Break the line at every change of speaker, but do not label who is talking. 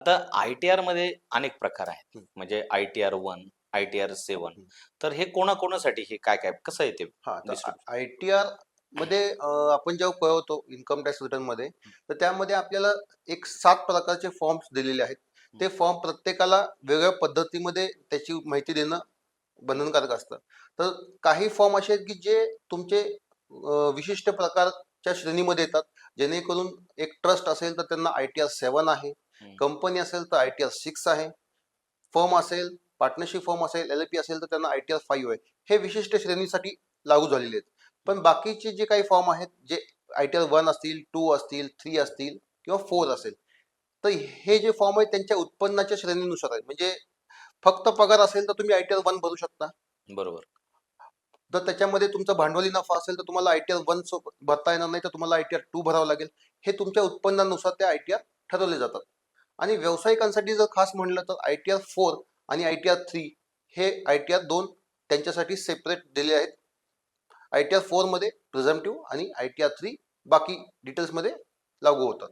आता I T आरमध्ये अनेक प्रकार आहेत. म्हणजे I T R one I T R seven
हं.
तर हे कोणाकोणासाठी हे काय काय कसं आहे ते District.
आय टी आरमध्ये आपण जेव्हा कळवतो इन्कम टॅक्स रिटर्नमध्ये तर त्यामध्ये आपल्याला एक सात प्रकारचे फॉर्म्स दिलेले आहेत ते फॉर्म प्रत्येकाला वेगळ्या पद्धतीमध्ये त्याची माहिती देणं बंधनकारक असतं तर काही फॉर्म असे आहेत की जे तुमचे विशिष्ट प्रकारच्या श्रेणीमध्ये येतात जेणेकरून एक ट्रस्ट असेल तर त्यांना आय टी आर सेवन आहे. कंपनी असेल तर आय टी आर सिक्स आहे. फर्म असेल पार्टनरशिप फर्म असेल एल पी असेल तर त्यांना आय टी आर फाईव्ह आहे. हे विशिष्ट श्रेणीसाठी लागू झालेले आहेत. पण बाकीचे जे काही फॉर्म आहेत जे आय टी आर वन असतील टू असतील थ्री असतील किंवा फोर असेल तर हे जे फॉर्म आहेत त्यांच्या उत्पन्नाच्या श्रेणीनुसार आहे म्हणजे फक्त पगार असेल तर तुम्ही आय टी आर वन भरू शकता.
बरोबर.
तर त्याच्यामध्ये तुमचा भांडवली नफा असेल तर तुम्हाला आय टी आर वन भरता येणार नाही तर तुम्हाला आय टी आर टू भरावं लागेल. हे तुमच्या उत्पन्नानुसार ते आय टी आर ठरवले जातात. आणि व्यावसायिकांसाठी जर खास म्हणलं तर आय टी आर फोर आणि आय टी आर थ्री हे आय टी आर दोन त्यांच्यासाठी सेपरेट दिले आहेत. आय टी आर फोरमध्ये प्रिझमटिव्ह आणि आय टी आर थ्री बाकी डिटेल्समध्ये लागू होतात.